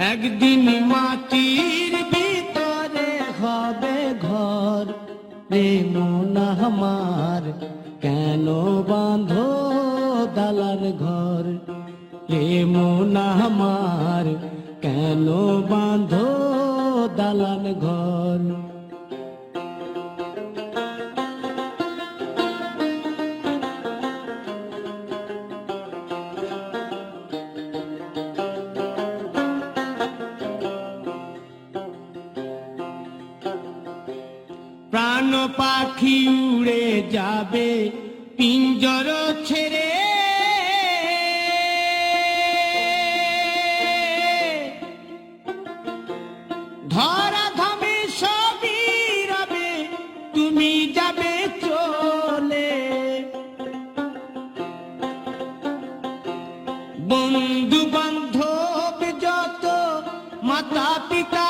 একদিন মাটির ভিতরে হবে ঘর। না মোনামার কেন বাঁধো দালান ঘর? না মোনামার কেন বাঁধো দালান ঘর? প্রাণ পাখি উড়ে যাবে, পিঞ্জর ছেড়ে। ধরা ধামে সবই রবে, তুমি যাবে চলে। বন্ধু বান্ধব যত মাতা পিতা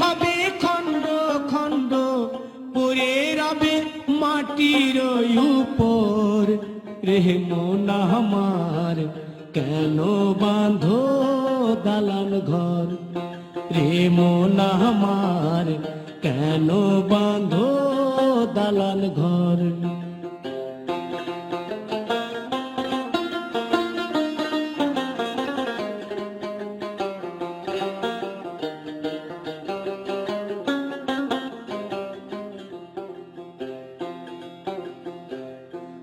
হবে খণ্ড খণ্ড। পরে রবে মাটির উপর। রে মোনা আমার, কেন বাঁধো দালান ঘর? রে মোনা আমার, কেন বাঁধো দালান ঘর?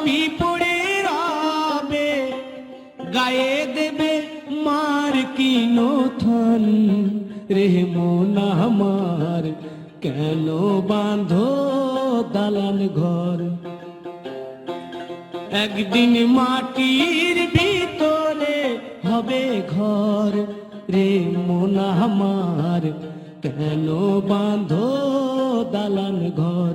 সবই পড়ে গায়ে দেবে মার কি নথন? রে মোনা আমার, কেন বাঁধো দালান ঘর? একদিন মাটির ভিতরে হবে ঘর রে মোনা আমার, কেন বাঁধো দালান ঘর?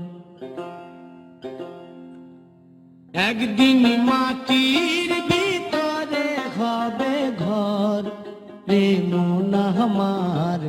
একদিন মাটির ভিতরে হবে ঘর রে মোনামার